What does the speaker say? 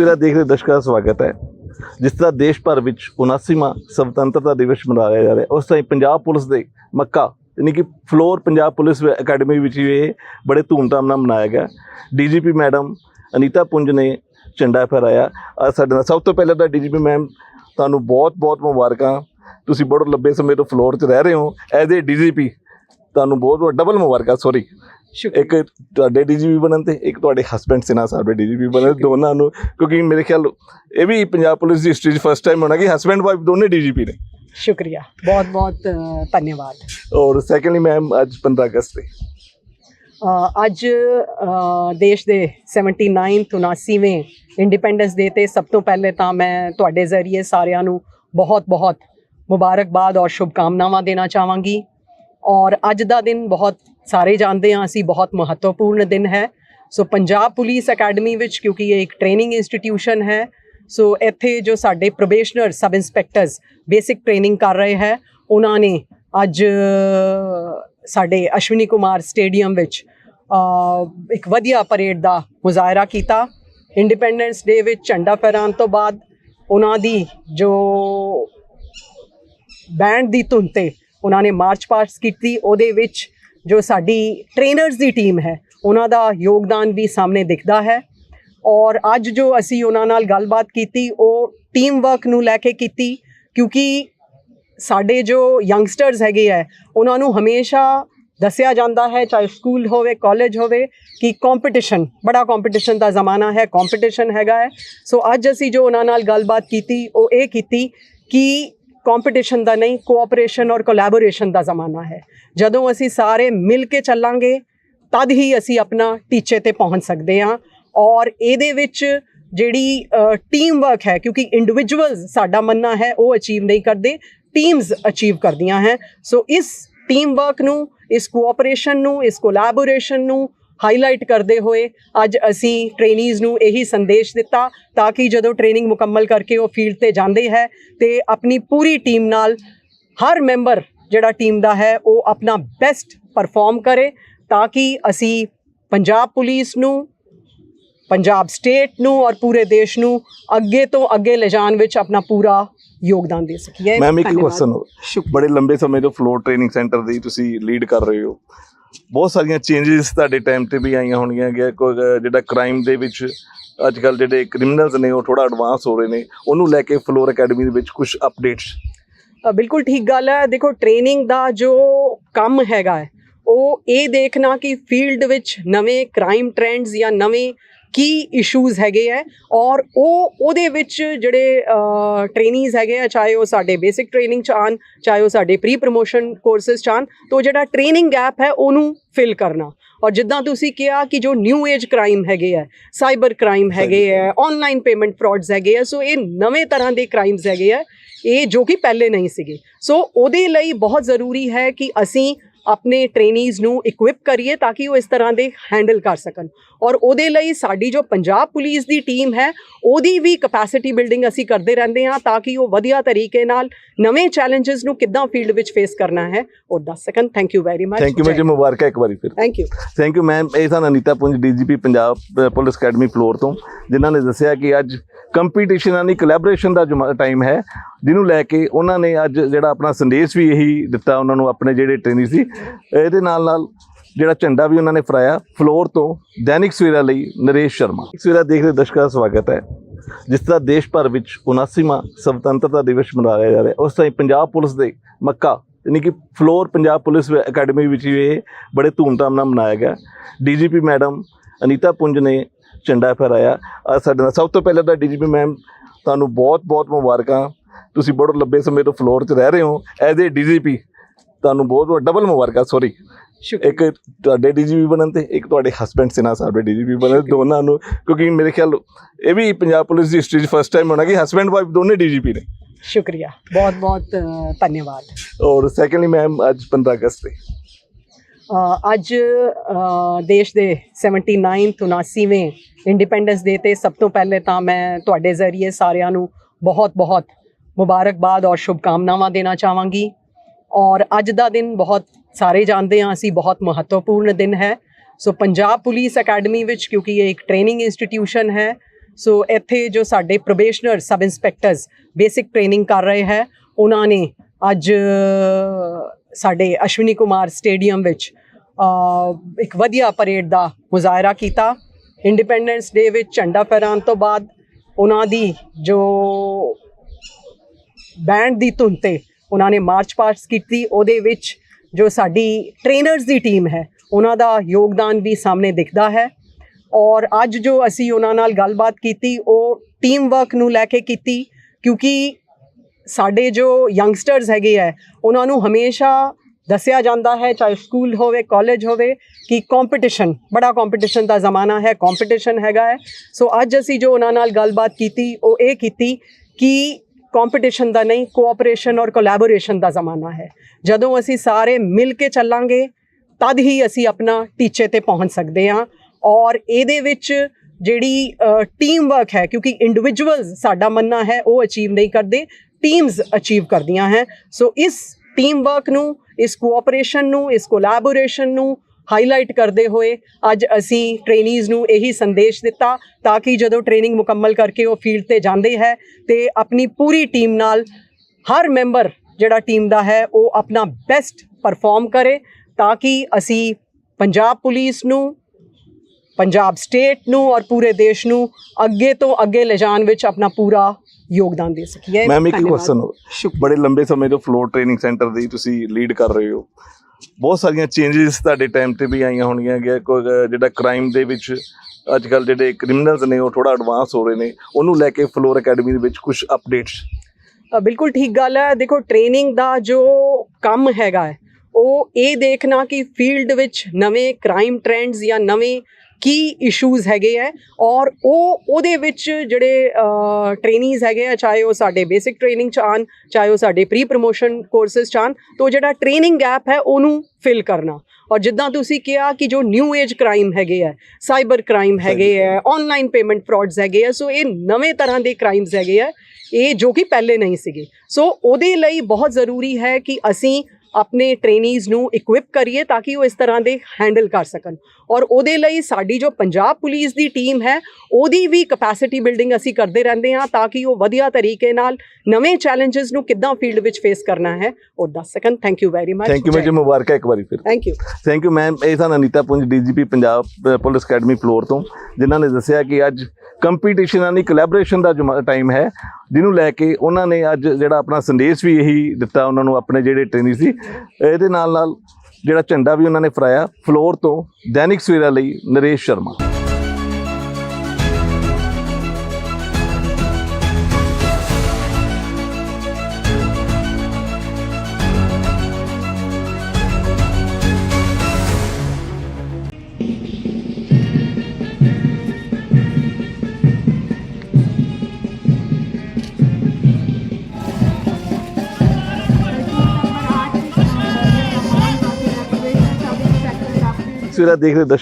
ਤਸਵੀਰਾਂ ਦੇਖ ਰਹੇ ਦਰਸ਼ਕਾਂ ਦਾ ਸਵਾਗਤ ਹੈ। ਜਿਸ ਤਰ੍ਹਾਂ ਦੇਸ਼ ਭਰ ਵਿੱਚ 79ਵਾਂ ਸੁਤੰਤਰਤਾ ਦਿਵਸ ਮਨਾਇਆ ਜਾ ਰਿਹਾ ਉਸ ਤਰ੍ਹਾਂ ਹੀ ਪੰਜਾਬ ਪੁਲਿਸ ਦੇ ਮੱਕਾ, ਯਾਨੀ ਕਿ ਫਲੋਰ ਪੰਜਾਬ ਪੁਲਿਸ ਅਕੈਡਮੀ ਵਿੱਚ ਵੀ ਇਹ ਬੜੇ ਧੂਮਧਾਮ ਨਾਲ ਮਨਾਇਆ ਗਿਆ ਡੀਜੀਪੀ ਮੈਡਮ ਅਨੀਤਾ ਪੁੰਜ ਨੇ ਝੰਡਾ ਫਹਿਰਾਇਆ। ਅੱਜ ਸਾਡੇ ਨਾਲ ਸਭ ਤੋਂ ਪਹਿਲਾਂ ਤਾਂ ਡੀਜੀਪੀ ਮੈਮ, ਤੁਹਾਨੂੰ ਬਹੁਤ-ਬਹੁਤ ਮੁਬਾਰਕਾਂ। ਤੁਸੀਂ ਬੜੇ ਲੰਬੇ ਸਮੇਂ ਤੋਂ ਫਲੋਰ 'ਚ ਰਹਿ ਰਹੇ ਹੋ। ਐਜ਼ ਏ ਡੀਜੀਪੀ, ਤੁਹਾਨੂੰ ਬਹੁਤ ਡਬਲ ਮੁਬਾਰਕਾਂ ਸੌਰੀ ਇੱਕ ਤੁਹਾਡੇ ਡੀਜੀਪੀ ਬਣਨ ਤੇ ਇੱਕ ਤੁਹਾਡੇ ਹਸਬੰਡ ਸਿਨਾ ਸਾਹਿਬ ਦੇ ਡੀਜੀਪੀ ਬਣਨ ਦੋਨਾਂ ਨੂੰ ਕਿਉਂਕਿ ਮੇਰੇ ਖਿਆਲ ਇਹ ਵੀ ਪੰਜਾਬ ਪੁਲਿਸ ਦੀ ਹਿਸਟਰੀ 'ਚ ਫਸਟ ਟਾਈਮ ਹੋਣਾ ਕਿ ਹਸਬੰਡ ਵਾਈਫ ਦੋਨੇ ਡੀਜੀਪੀ ਨੇ। ਸ਼ੁਕਰੀਆ। ਬਹੁਤ ਬਹੁਤ ਧੰਨਵਾਦ। ਔਰ ਸੈਕੰਡਲੀ ਮੈਮ ਅੱਜ 15 ਅਗਸਤ ਤੇ। ਅੱਜ ਦੇਸ਼ ਦੇ 79th 79ਵੇਂ ਇੰਡੀਪੈਂਡੈਂਸ ਡੇ ਤੇ ਸਭ ਤੋਂ ਪਹਿਲੇ ਤਾਂ ਮੈਂ ਤੁਹਾਡੇ ਜ਼ਰੀਏ ਸਾਰਿਆਂ ਨੂੰ ਬਹੁਤ ਬਹੁਤ ਮੁਬਾਰਕਬਾਦ ਔਰ ਸ਼ੁਭਕਾਮਨਾਵਾਂ ਦੇਣਾ ਚਾਹਾਂਗੀ। ਔਰ ਅੱਜ ਦਾ ਦਿਨ ਬਹੁਤ ਸਾਰੇ ਜਾਣਦੇ ਹਾਂ, ਅਸੀਂ ਬਹੁਤ ਮਹੱਤਵਪੂਰਨ ਦਿਨ ਹੈ। ਸੋ ਪੰਜਾਬ ਪੁਲਿਸ ਅਕੈਡਮੀ ਵਿੱਚ, ਕਿਉਂਕਿ ਇਹ ਇੱਕ ਟ੍ਰੇਨਿੰਗ ਇੰਸਟੀਟਿਊਸ਼ਨ ਹੈ, ਸੋ ਇੱਥੇ ਜੋ ਸਾਡੇ ਪ੍ਰੋਬੇਸ਼ਨਰ, ਸਬ ਇੰਸਪੈਕਟਰਸ ਬੇਸਿਕ ਟ੍ਰੇਨਿੰਗ ਕਰ ਰਹੇ ਹੈ, ਉਹਨਾਂ ਨੇ ਅੱਜ ਸਾਡੇ ਅਸ਼ਵਨੀ ਕੁਮਾਰ ਸਟੇਡੀਅਮ ਵਿੱਚ ਇੱਕ ਵਧੀਆ ਪਰੇਡ ਦਾ ਮੁਜ਼ਾਹਰਾ ਕੀਤਾ। ਇੰਡੀਪੈਂਡੈਂਸ ਡੇ ਵਿੱਚ ਝੰਡਾ ਫਹਿਰਾਉਣ ਤੋਂ ਬਾਅਦ, ਉਹਨਾਂ ਦੀ ਜੋ ਬੈਂਡ ਦੀ ਧੁਨ ਤੇ ਉਹਨਾਂ ਨੇ ਮਾਰਚ ਪਾਸਟ ਕੀਤੀ, ਉਹਦੇ ਵਿੱਚ ਜੋ ਸਾਡੀ ਟ੍ਰੇਨਰਸ ਦੀ ਟੀਮ ਹੈ, ਉਹਨਾਂ ਦਾ ਯੋਗਦਾਨ ਵੀ ਸਾਹਮਣੇ ਦਿਖਦਾ ਹੈ। ਔਰ ਅੱਜ ਜੋ ਅਸੀਂ ਉਹਨਾਂ ਨਾਲ ਗੱਲਬਾਤ ਕੀਤੀ, ਉਹ ਟੀਮ ਵਰਕ ਨੂੰ ਲੈ ਕੇ ਕੀਤੀ, ਕਿਉਂਕਿ ਸਾਡੇ ਜੋ ਯੰਗਸਟਰਸ ਹੈਗੇ ਹੈ, ਉਹਨਾਂ ਨੂੰ ਹਮੇਸ਼ਾ ਦੱਸਿਆ ਜਾਂਦਾ ਹੈ, ਚਾਹੇ ਸਕੂਲ ਹੋਵੇ ਕਾਲਜ ਹੋਵੇ, ਕਿ ਕੰਪੀਟੀਸ਼ਨ ਬੜਾ ਕੰਪੀਟੀਸ਼ਨ ਦਾ ਜ਼ਮਾਨਾ ਹੈ ਕੰਪੀਟੀਸ਼ਨ ਹੈਗਾ ਹੈ। ਸੋ ਅੱਜ ਅਸੀਂ ਜੋ ਉਹਨਾਂ ਨਾਲ ਗੱਲਬਾਤ ਕੀਤੀ, ਉਹ ਇਹ ਕੀਤੀ ਕਿ ਕੰਪੀਟੀਸ਼ਨ ਦਾ ਨਹੀਂ ਕੋਆਪਰੇਸ਼ਨ ਔਰ ਕੋਲੈਬੋਰੇਸ਼ਨ ਦਾ ਜ਼ਮਾਨਾ ਹੈ। ਜਦੋਂ ਅਸੀਂ ਸਾਰੇ ਮਿਲ ਕੇ ਚੱਲਾਂਗੇ, ਤਦ ਹੀ ਅਸੀਂ ਆਪਣਾ ਟੀਚੇ ਤੇ ਪਹੁੰਚ ਸਕਦੇ ਹਾਂ ਔਰ ਇਹਦੇ ਵਿੱਚ ਜਿਹੜੀ ਟੀਮ ਵਰਕ ਹੈ, ਕਿਉਂਕਿ ਇੰਡੀਵਿਜੂਅਲਸ ਸਾਡਾ ਮੰਨਣਾ ਹੈ, ਉਹ ਅਚੀਵ ਨਹੀਂ ਕਰਦੇ ਟੀਮਸ ਅਚੀਵ ਕਰਦੀਆਂ ਹੈ। ਸੋ ਇਸ ਟੀਮ ਵਰਕ ਨੂੰ, ਇਸ ਕੋਆਪਰੇਸ਼ਨ ਨੂੰ, ਇਸ ਕੋਲੈਬੋਰੇਸ਼ਨ ਨੂੰ ਹਾਈਲਾਈਟ ਕਰਦੇ ਹੋਏ ਅੱਜ ਅਸੀਂ ਟ੍ਰੇਨੀਜ਼ ਨੂੰ ਇਹੀ ਸੰਦੇਸ਼ ਦਿੱਤਾ ਤਾਂ ਕਿ ਜਦੋਂ ਟ੍ਰੇਨਿੰਗ ਮੁਕੰਮਲ ਕਰਕੇ ਉਹ ਫੀਲਡ ਤੇ ਜਾਂਦੇ ਹੈ ਤੇ ਆਪਣੀ ਪੂਰੀ ਟੀਮ ਨਾਲ ਹਰ ਮੈਂਬਰ ਜਿਹੜਾ ਟੀਮ ਦਾ ਹੈ ਉਹ ਆਪਣਾ ਬੈਸਟ ਪਰਫਾਰਮ ਕਰੇ ਤਾਂ ਕਿ ਅਸੀਂ ਪੰਜਾਬ ਪੁਲਿਸ ਨੂੰ ਪੰਜਾਬ ਸਟੇਟ ਨੂੰ ਔਰ ਪੂਰੇ ਦੇਸ਼ ਨੂੰ ਅੱਗੇ ਤੋਂ ਅੱਗੇ ਲਿਜਾਣ ਵਿੱਚ ਆਪਣਾ ਪੂਰਾ ਯੋਗਦਾਨ ਦੇ ਸਕੀਏ। ਮੈਮ ਇੱਕ। ਕੁਐਸਚਨ ਬੜੇ ਲੰਬੇ ਸਮੇਂ ਤੋਂ ਫਲੋਰ ਟ੍ਰੇਨਿੰਗ ਸੈਂਟਰ ਦੀ ਤੁਸੀਂ ਲੀਡ ਕਰ ਰਹੇ ਹੋ। ਬਹੁਤ ਸਾਰੀਆਂ ਚੇਂਜਸ ਤੁਹਾਡੇ ਟਾਈਮ ਤੇ ਵੀ ਆਈਆਂ ਹੋਣਗੀਆਂ ਕਿ ਕੋਈ ਜਿਹੜਾ ਕ੍ਰਾਈਮ ਦੇ ਵਿੱਚ ਅੱਜ ਕੱਲ ਜਿਹੜੇ ਕ੍ਰਿਮੀਨਲਸ ਨੇ, ਉਹ ਥੋੜਾ ਐਡਵਾਂਸ ਹੋ ਰਹੇ ਨੇ, ਉਹਨੂੰ ਲੈ ਕੇ ਫਲੋਰ ਅਕੈਡਮੀ ਦੇ ਵਿੱਚ ਕੁਝ ਅਪਡੇਟਸ ਬਿਲਕੁਲ ਠੀਕ ਗੱਲ ਹੈ। ਦੇਖੋ ਟ੍ਰੇਨਿੰਗ ਦਾ ਜੋ ਕੰਮ ਹੈਗਾ ਉਹ ਇਹ ਦੇਖਣਾ ਕਿ ਫੀਲਡ ਵਿੱਚ ਨਵੇਂ ਕ੍ਰਾਈਮ ਟ੍ਰੈਂਡਸ ਜਾਂ ਨਵੇਂ ਕੀ ਇਸ਼ੂਜ਼ ਹੈਗੇ ਹੈ ਔਰ ਉਹ ਉਹਦੇ ਵਿੱਚ ਜਿਹੜੇ ਟ੍ਰੇਨਿੰਗਸ ਹੈਗੇ ਆ ਚਾਹੇ ਉਹ ਸਾਡੇ ਬੇਸਿਕ ਟ੍ਰੇਨਿੰਗ ਚ ਆਣ ਚਾਹੇ ਉਹ ਸਾਡੇ ਪ੍ਰੀ ਪ੍ਰੋਮੋਸ਼ਨ ਕੋਰਸਸ ਚ ਆਣ ਤੋਂ ਜਿਹੜਾ ਟ੍ਰੇਨਿੰਗ ਗੈਪ ਹੈ ਉਹਨੂੰ ਫਿਲ ਕਰਨਾ। ਔਰ ਜਿੱਦਾਂ ਤੁਸੀਂ ਕਿਹਾ ਕਿ ਜੋ ਨਿਊ ਏਜ ਕ੍ਰਾਈਮ ਹੈਗੇ ਆ ਸਾਈਬਰ ਕ੍ਰਾਈਮ ਹੈਗੇ ਆ ਆਨਲਾਈਨ ਪੇਮੈਂਟ ਫਰਾਡਸ ਹੈਗੇ ਆ ਸੋ ਇਹ ਨਵੇਂ ਤਰ੍ਹਾਂ ਦੇ ਕ੍ਰਾਈਮਸ ਹੈਗੇ ਆ ਇਹ ਜੋ ਕਿ ਪਹਿਲੇ ਨਹੀਂ ਸੀਗੇ। ਸੋ ਉਹਦੇ ਲਈ ਬਹੁਤ ਜ਼ਰੂਰੀ ਹੈ ਕਿ ਅਸੀਂ ਆਪਣੇ ਟ੍ਰੇਨੀਜ਼ ਨੂੰ ਇਕਵਿਪ ਕਰੀਏ ਤਾਂ ਕਿ ਉਹ ਇਸ ਤਰ੍ਹਾਂ ਦੇ ਹੈਂਡਲ ਕਰ ਸਕਣ। ਔਰ ਉਹਦੇ ਲਈ ਸਾਡੀ ਜੋ ਪੰਜਾਬ ਪੁਲਿਸ ਦੀ ਟੀਮ ਹੈ ਉਹਦੀ ਵੀ ਕਪੈਸਿਟੀ ਬਿਲਡਿੰਗ ਅਸੀਂ ਕਰਦੇ ਰਹਿੰਦੇ ਹਾਂ ਤਾਂ ਕਿ ਉਹ ਵਧੀਆ ਤਰੀਕੇ ਨਾਲ ਨਵੇਂ ਚੈਲੰਜਸ ਨੂੰ ਕਿੱਦਾਂ ਫੀਲਡ ਵਿੱਚ ਫੇਸ ਕਰਨਾ ਹੈ ਉਹ ਦੱਸ ਸਕਣ। Thank you very much thank you ma'am ਜੀ ਮੁਬਾਰਕਾਂ ਇੱਕ ਵਾਰੀ ਫਿਰ। Thank you thank you ma'am ਇਹ ਸਨ Anita Punj DGP Punjab police academy Phillaur ਤੋਂ ਜਿਨ੍ਹਾਂ ਨੇ ਦੱਸਿਆ ਕਿ ਅੱਜ ਕੰਪੀਟੀਸ਼ਨ ਯਾਨੀ ਕੋਲੈਬੋਰੇਸ਼ਨ ਦਾ ਟਾਈਮ ਹੈ। ਜਿਹਨੂੰ ਲੈ ਕੇ ਉਹਨਾਂ ਨੇ ਅੱਜ ਜਿਹੜਾ ਆਪਣਾ ਸੰਦੇਸ਼ ਵੀ ਇਹੀ ਦਿੱਤਾ ਉਹਨਾਂ ਨੂੰ ਆਪਣੇ ਜਿਹੜੇ ਟ੍ਰੇਨਿੰਗ ਸੀ, ਇਹਦੇ ਨਾਲ ਨਾਲ ਜਿਹੜਾ ਝੰਡਾ ਵੀ ਉਹਨਾਂ ਨੇ ਫਰਾਇਆ ਫਲੋਰ ਤੋਂ ਦੈਨਿਕ ਸਵੇਰਾ ਲਈ ਨਰੇਸ਼ ਸ਼ਰਮਾ। ਸਵੇਰਾ ਦੇਖ ਰਹੇ ਦਰਸ਼ਕਾਂ ਦਾ ਸਵਾਗਤ ਹੈ, ਜਿਸ ਤਰ੍ਹਾਂ ਦੇਸ਼ ਭਰ ਵਿੱਚ 79ਵਾਂ ਸੁਤੰਤਰਤਾ ਦਿਵਸ ਮਨਾਇਆ ਜਾ ਰਿਹਾ ਉਸ ਤਰ੍ਹਾਂ ਪੰਜਾਬ ਪੁਲਿਸ ਦੇ ਮੱਕਾ, ਯਾਨੀ ਕਿ ਫਲੋਰ ਪੰਜਾਬ ਪੁਲਿਸ ਅਕੈਡਮੀ ਵਿੱਚ ਵੀ ਇਹ ਬੜੇ ਧੂਮਧਾਮ ਨਾਲ ਮਨਾਇਆ ਗਿਆ ਡੀਜੀਪੀ ਮੈਡਮ ਅਨੀਤਾ ਪੁੰਜ ਨੇ ਝੰਡਾ ਫਹਿਰਾਇਆ। ਸਾਡੇ ਨਾਲ ਸਭ ਤੋਂ ਪਹਿਲਾਂ ਤਾਂ ਡੀਜੀਪੀ ਮੈਮ, ਤੁਹਾਨੂੰ ਬਹੁਤ-ਬਹੁਤ ਮੁਬਾਰਕਾਂ। ਤੁਸੀਂ ਬੜੇ ਲੰਬੇ ਸਮੇਂ ਤੋਂ ਫਲੋਰ 'ਚ ਰਹਿ ਰਹੇ ਹੋ ਐਜ਼ ਏ ਡੀਜੀਪੀ ਤੁਹਾਨੂੰ ਬਹੁਤ ਡਬਲ ਮੁਬਾਰਕਾਂ ਸੌਰੀ ਇੱਕ ਤੁਹਾਡੇ ਡੀਜੀਪੀ ਬਣਨ ਤੇ ਇੱਕ ਤੁਹਾਡੇ ਹਸਬੰਡ ਸਿਨਾ ਸਾਹਿਬ ਦੇ ਡੀਜੀਪੀ ਬਣਨ ਦੋਨਾਂ ਨੂੰ ਕਿਉਂਕਿ ਮੇਰੇ ਖਿਆਲ ਇਹ ਵੀ ਪੰਜਾਬ ਪੁਲਿਸ ਦੀ ਹਿਸਟਰੀ 'ਚ ਫਸਟ ਟਾਈਮ ਹੋਣਾ ਕਿ ਹਸਬੰਡ ਵਾਈਫ ਦੋਨੇ ਡੀਜੀਪੀ ਨੇ। ਸ਼ੁਕਰੀਆ। ਬਹੁਤ ਬਹੁਤ ਅ, ਧੰਨਵਾਦ। ਔਰ ਸੈਕੰਡਲੀ ਮੈਮ ਅੱਜ 15 ਅਗਸਤ ਤੇ ਅ, ਅੱਜ ਅ, ਦੇਸ਼ ਦੇ 79th 79ਵੇਂ ਇੰਡੀਪੈਂਡੈਂਸ ਡੇ ਤੇ ਸਭ ਤੋਂ ਪਹਿਲੇ ਤਾਂ ਮੈਂ ਤੁਹਾਡੇ ਜ਼ਰੀਏ ਸਾਰਿਆਂ ਨੂੰ ਬਹੁਤ ਬਹੁਤ ਮੁਬਾਰਕਬਾਦ ਔਰ ਸ਼ੁਭਕਾਮਨਾਵਾਂ ਦੇਣਾ ਚਾਹਾਂਗੀ। ਔਰ ਅੱਜ ਦਾ ਦਿਨ ਬਹੁਤ ਸਾਰੇ ਜਾਣਦੇ ਹਾਂ, ਅਸੀਂ ਬਹੁਤ ਮਹੱਤਵਪੂਰਨ ਦਿਨ ਹੈ। ਸੋ ਪੰਜਾਬ ਪੁਲਿਸ ਅਕੈਡਮੀ ਵਿੱਚ, ਕਿਉਂਕਿ ਇਹ ਇੱਕ ਟ੍ਰੇਨਿੰਗ ਇੰਸਟੀਟਿਊਸ਼ਨ ਹੈ, ਸੋ ਇੱਥੇ ਜੋ ਸਾਡੇ ਪ੍ਰੋਬੇਸ਼ਨਰ, ਸਬ ਇੰਸਪੈਕਟਰਸ ਬੇਸਿਕ ਟ੍ਰੇਨਿੰਗ ਕਰ ਰਹੇ ਹੈ, ਉਹਨਾਂ ਨੇ ਅੱਜ, ਸਾਡੇ ਅਸ਼ਵਨੀ ਕੁਮਾਰ ਸਟੇਡੀਅਮ ਵਿੱਚ ਇੱਕ ਵਧੀਆ ਪਰੇਡ ਦਾ ਮੁਜ਼ਾਹਰਾ ਕੀਤਾ। ਇੰਡੀਪੈਂਡੈਂਸ ਡੇ ਵਿੱਚ ਝੰਡਾ ਫਹਿਰਾਉਣ ਤੋਂ ਬਾਅਦ, ਉਹਨਾਂ ਦੀ ਜੋ ਬੈਂਡ ਦੀ ਧੁਨ ਤੇ ਉਹਨਾਂ ਨੇ ਮਾਰਚ ਪਾਸਟ ਕੀਤੀ। ਉਹਦੇ ਵਿੱਚ ਜੋ ਸਾਡੀ ਟ੍ਰੇਨਰਸ ਦੀ ਟੀਮ ਹੈ, ਉਹਨਾਂ ਦਾ ਯੋਗਦਾਨ ਵੀ ਸਾਹਮਣੇ ਦਿਖਦਾ ਹੈ। ਔਰ ਅੱਜ ਜੋ ਅਸੀਂ ਉਹਨਾਂ ਨਾਲ ਗੱਲਬਾਤ ਕੀਤੀ, ਉਹ ਟੀਮ ਵਰਕ ਨੂੰ ਲੈ ਕੇ ਕੀਤੀ, ਕਿਉਂਕਿ ਸਾਡੇ ਜੋ ਯੰਗਸਟਰਸ ਹੈਗੇ ਹੈ, ਉਹਨਾਂ ਨੂੰ ਹਮੇਸ਼ਾ ਦੱਸਿਆ ਜਾਂਦਾ ਹੈ, ਚਾਹੇ ਸਕੂਲ ਹੋਵੇ ਕਾਲਜ ਹੋਵੇ, ਕਿ ਕੰਪੀਟੀਸ਼ਨ ਬੜਾ ਕੰਪੀਟੀਸ਼ਨ ਦਾ ਜ਼ਮਾਨਾ ਹੈ ਕੰਪੀਟੀਸ਼ਨ ਹੈਗਾ ਹੈ। ਸੋ ਅੱਜ ਅਸੀਂ ਜੋ ਉਹਨਾਂ ਨਾਲ ਗੱਲਬਾਤ ਕੀਤੀ, ਉਹ ਇਹ ਕੀਤੀ ਕਿ ਕੰਪੀਟੀਸ਼ਨ ਦਾ ਨਹੀਂ ਕੋਆਪਰੇਸ਼ਨ ਔਰ ਕੋਲੈਬੋਰੇਸ਼ਨ ਦਾ ਜ਼ਮਾਨਾ ਹੈ। ਜਦੋਂ ਅਸੀਂ ਸਾਰੇ ਮਿਲ ਕੇ ਚੱਲਾਂਗੇ, ਤਦ ਹੀ ਅਸੀਂ ਆਪਣਾ ਟੀਚੇ ਤੇ ਪਹੁੰਚ ਸਕਦੇ ਹਾਂ ਔਰ ਇਹਦੇ ਵਿੱਚ ਜਿਹੜੀ ਟੀਮ ਵਰਕ ਹੈ, ਕਿਉਂਕਿ ਇੰਡੀਵਿਜੂਅਲਸ ਸਾਡਾ ਮੰਨਣਾ ਹੈ, ਉਹ ਅਚੀਵ ਨਹੀਂ ਕਰਦੇ ਟੀਮਸ ਅਚੀਵ ਕਰਦੀਆਂ ਹੈ। ਸੋ ਇਸ ਟੀਮ ਵਰਕ ਨੂੰ, ਇਸ ਕੋਆਪਰੇਸ਼ਨ ਨੂੰ, ਇਸ ਕੋਲੈਬੋਰੇਸ਼ਨ ਨੂੰ ਹਾਈਲਾਈਟ ਕਰਦੇ ਹੋਏ ਅੱਜ ਅਸੀਂ ਟ੍ਰੇਨੀਜ਼ ਨੂੰ ਇਹੀ ਸੰਦੇਸ਼ ਦਿੱਤਾ ਤਾਂ ਕਿ ਜਦੋਂ ਟ੍ਰੇਨਿੰਗ ਮੁਕੰਮਲ ਕਰਕੇ ਉਹ ਫੀਲਡ ਤੇ ਜਾਂਦੇ ਹੈ ਤੇ ਆਪਣੀ ਪੂਰੀ ਟੀਮ ਨਾਲ ਹਰ ਮੈਂਬਰ ਜਿਹੜਾ ਟੀਮ ਦਾ ਹੈ ਉਹ ਆਪਣਾ ਬੈਸਟ ਪਰਫਾਰਮ ਕਰੇ ਤਾਂ ਕਿ ਅਸੀਂ ਪੰਜਾਬ ਪੁਲਿਸ ਨੂੰ ਪੰਜਾਬ ਸਟੇਟ ਨੂੰ ਔਰ ਪੂਰੇ ਦੇਸ਼ ਨੂੰ ਅੱਗੇ ਤੋਂ ਅੱਗੇ ਲਿਜਾਣ ਵਿੱਚ ਆਪਣਾ ਪੂਰਾ ਯੋਗਦਾਨ ਦੇ ਸਕੀਏ। ਮੈਮ ਇੱਕ। ਕੁਐਸਚਨ ਬੜੇ ਲੰਬੇ ਸਮੇਂ ਤੋਂ ਫਲੋਰ ਟ੍ਰੇਨਿੰਗ ਸੈਂਟਰ ਦੀ ਤੁਸੀਂ ਲੀਡ ਕਰ ਰਹੇ ਹੋ। ਬਹੁਤ ਸਾਰੀਆਂ ਚੇਂਜਸ ਤੁਹਾਡੇ ਟਾਈਮ ਤੇ ਵੀ ਆਈਆਂ ਹੋਣਗੀਆਂ ਕੋਈ ਜਿਹੜਾ ਕ੍ਰਾਈਮ ਦੇ ਵਿੱਚ ਅੱਜ ਕੱਲ ਜਿਹੜੇ ਕ੍ਰਿਮੀਨਲਸ ਨੇ, ਉਹ ਥੋੜਾ ਐਡਵਾਂਸ ਹੋ ਰਹੇ ਨੇ, ਉਹਨੂੰ ਲੈ ਕੇ ਫਲੋਰ ਅਕੈਡਮੀ ਦੇ ਵਿੱਚ ਕੁਝ ਅਪਡੇਟਸ ਬਿਲਕੁਲ ਠੀਕ ਗੱਲ ਹੈ। ਦੇਖੋ ਟ੍ਰੇਨਿੰਗ ਦਾ ਜੋ ਕੰਮ ਹੈਗਾ ਉਹ ਇਹ ਦੇਖਣਾ ਕਿ ਫੀਲਡ ਵਿੱਚ ਨਵੇਂ ਕ੍ਰਾਈਮ ਟ੍ਰੈਂਡਸ ਜਾਂ ਨਵੇਂ ਕੀ ਇਸ਼ੂਜ਼ ਹੈਗੇ ਹੈ ਔਰ ਉਹ ਉਹਦੇ ਵਿੱਚ ਜਿਹੜੇ ਟ੍ਰੇਨਿੰਗਸ ਹੈਗੇ ਆ ਚਾਹੇ ਉਹ ਸਾਡੇ ਬੇਸਿਕ ਟ੍ਰੇਨਿੰਗ ਚ ਆਣ ਚਾਹੇ ਉਹ ਸਾਡੇ ਪ੍ਰੀ ਪ੍ਰੋਮੋਸ਼ਨ ਕੋਰਸਸ ਚ ਆਉਣ ਤਾਂ ਜਿਹੜਾ ਟ੍ਰੇਨਿੰਗ ਗੈਪ ਹੈ ਉਹਨੂੰ ਫਿਲ ਕਰਨਾ। ਔਰ ਜਿੱਦਾਂ ਤੁਸੀਂ ਕਿਹਾ ਕਿ ਜੋ ਨਿਊ ਏਜ ਕ੍ਰਾਈਮ ਹੈਗੇ ਆ ਸਾਈਬਰ ਕ੍ਰਾਈਮ ਹੈਗੇ ਆ ਆਨਲਾਈਨ ਪੇਮੈਂਟ ਫਰਾਡਸ ਹੈਗੇ ਆ ਸੋ ਇਹ ਨਵੇਂ ਤਰ੍ਹਾਂ ਦੇ ਕ੍ਰਾਈਮਸ ਹੈਗੇ ਆ ਇਹ ਜੋ ਕਿ ਪਹਿਲੇ ਨਹੀਂ ਸੀਗੇ। ਸੋ ਉਹਦੇ ਲਈ ਬਹੁਤ ਜ਼ਰੂਰੀ ਹੈ ਕਿ ਅਸੀਂ ਆਪਣੇ ਟ੍ਰੇਨੀਜ਼ ਨੂੰ ਇਕਵਿਪ ਕਰੀਏ ਤਾਂ ਕਿ ਉਹ ਇਸ ਤਰ੍ਹਾਂ ਦੇ ਹੈਂਡਲ ਕਰ ਸਕਣ। ਔਰ ਉਹਦੇ ਲਈ ਸਾਡੀ ਜੋ ਪੰਜਾਬ ਪੁਲਿਸ ਦੀ ਟੀਮ ਹੈ ਉਹਦੀ ਵੀ ਕਪੈਸਿਟੀ ਬਿਲਡਿੰਗ ਅਸੀਂ ਕਰਦੇ ਰਹਿੰਦੇ ਹਾਂ ਤਾਂ ਕਿ ਉਹ ਵਧੀਆ ਤਰੀਕੇ ਨਾਲ ਨਵੇਂ ਚੈਲੰਜਸ ਨੂੰ ਕਿੱਦਾਂ ਫੀਲਡ ਵਿੱਚ ਫੇਸ ਕਰਨਾ ਹੈ ਉਹ ਦੱਸ ਸਕਣ। Thank you very much thank you ma'am ji ਮੁਬਾਰਕਾਂ ਇੱਕ ਵਾਰੀ ਫਿਰ। Thank you thank you ma'am ਇਹ ਸਨ Anita Punj DGP Punjab police academy Phillaur ਤੋਂ ਜਿਨ੍ਹਾਂ ਨੇ ਦੱਸਿਆ ਕਿ ਅੱਜ ਕੰਪੀਟੀਸ਼ਨ ਦੀ ਕੋਲੈਬੋਰੇਸ਼ਨ ਦਾ ਟਾਈਮ ਹੈ। ਜਿਹਨੂੰ ਲੈ ਕੇ ਉਹਨਾਂ ਨੇ ਅੱਜ ਜਿਹੜਾ ਆਪਣਾ ਸੰਦੇਸ਼ ਵੀ ਇਹੀ ਦਿੱਤਾ ਉਹਨਾਂ ਨੂੰ ਆਪਣੇ ਜਿਹੜੇ ਟ੍ਰੇਨਿੰਗ ਸੀ, ਇਹਦੇ ਨਾਲ ਨਾਲ ਜਿਹੜਾ ਝੰਡਾ ਵੀ ਉਹਨਾਂ ਨੇ ਫਰਾਇਆ ਫਲੋਰ ਤੋਂ ਦੈਨਿਕ ਸਵੇਰਾ ਲਈ ਨਰੇਸ਼ ਸ਼ਰਮਾ। ਸਵੇਰਾ ਦੇਖ ਰਹੇ ਦਰਸ਼ਕ